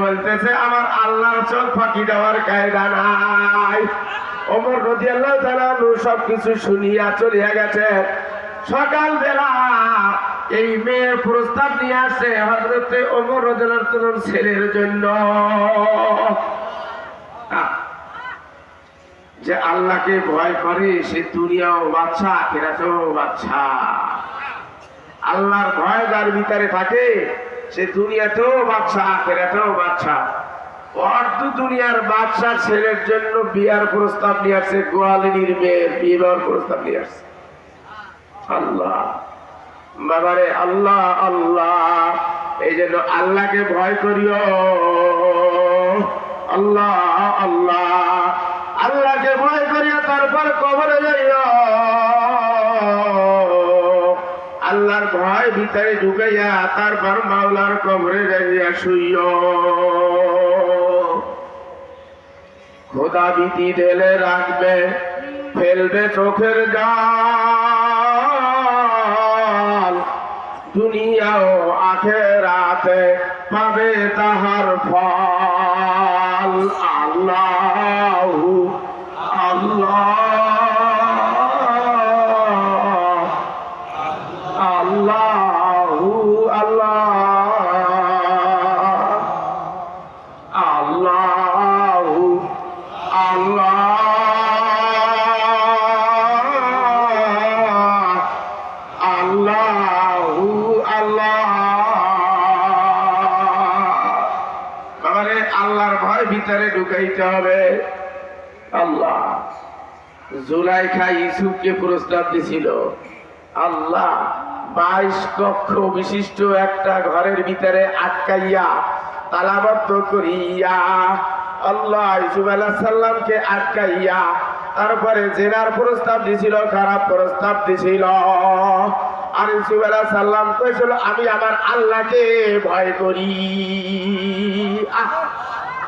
বলতেছে, আমার আল্লাহর চোখ ফাঁকি দেওয়ার কায়দা নাই। ওমর রদি আল্লাহ সব কিছু শুনিয়া চলিয়া গেছে। সকাল বেলা এই মেয়ে প্রস্তাব নিয়ে আসে হজরতে ওমর তাআলার ছেলের জন্য। যে আল্লাহকে ভয় করে সে দুনিয়াও বাচ্চা আখেরাতেও বাচ্চা আল্লাহর ভয় যার ভিতরে থাকে সে দুনিয়াতেও বাচ্চা আখেরাতেও বাচ্চা অর্ধ দুনিয়ার বাচ্চা ছেলের জন্য বিয়ার প্রস্তাব নিয়ে আসছে, গোয়ালিনীর মেয়ের বিবাহ প্রস্তাব নিয়ে আসছে। আল্লাহ, বাবারে, আল্লাহ আল্লাহ, এই জন্য আল্লাহকে ভয় করিও। আল্লাহ আল্লাহ, আল্লাহকে ভয় করিয়া তারপর কবরে যাইও। আল্লাহর ভয় ভিতরে ঢুকাইয়া তারপর মাওলার কবরে যাইয়া শুইও। খোদা ভীতি ঢেলে রাখবে, ফেলবে চোখের জল দুনিয়াও আখেরাতে পাবে তাহার ফল। আল্লাহ। আল্লাহ আল্লাহু। আল্লাহ আল্লাহু। আল্লাহ আল্লাহু। বাবারে আল্লাহর ভয় ভিতরে ঢুকাইতে হবে। আল্লাহ। জুলাইখা ইসুফকে প্রস্তাব দিছিল। আল্লাহ। বাইশ কক্ষ বিশিষ্ট একটা ঘরের ভিতরে আটকাইয়া তালাবদ্ধ করিয়া আল্লাহ ইসুফ আলাহ সাল্লামকে আটকাইয়া তারপরে জেনার প্রস্তাব দিছিল, খারাপ প্রস্তাব দিছিল। আর ইসুফ আলাহ সাল্লাম কইছিল, আমি আমার আল্লাহকে ভয় করি। আহ!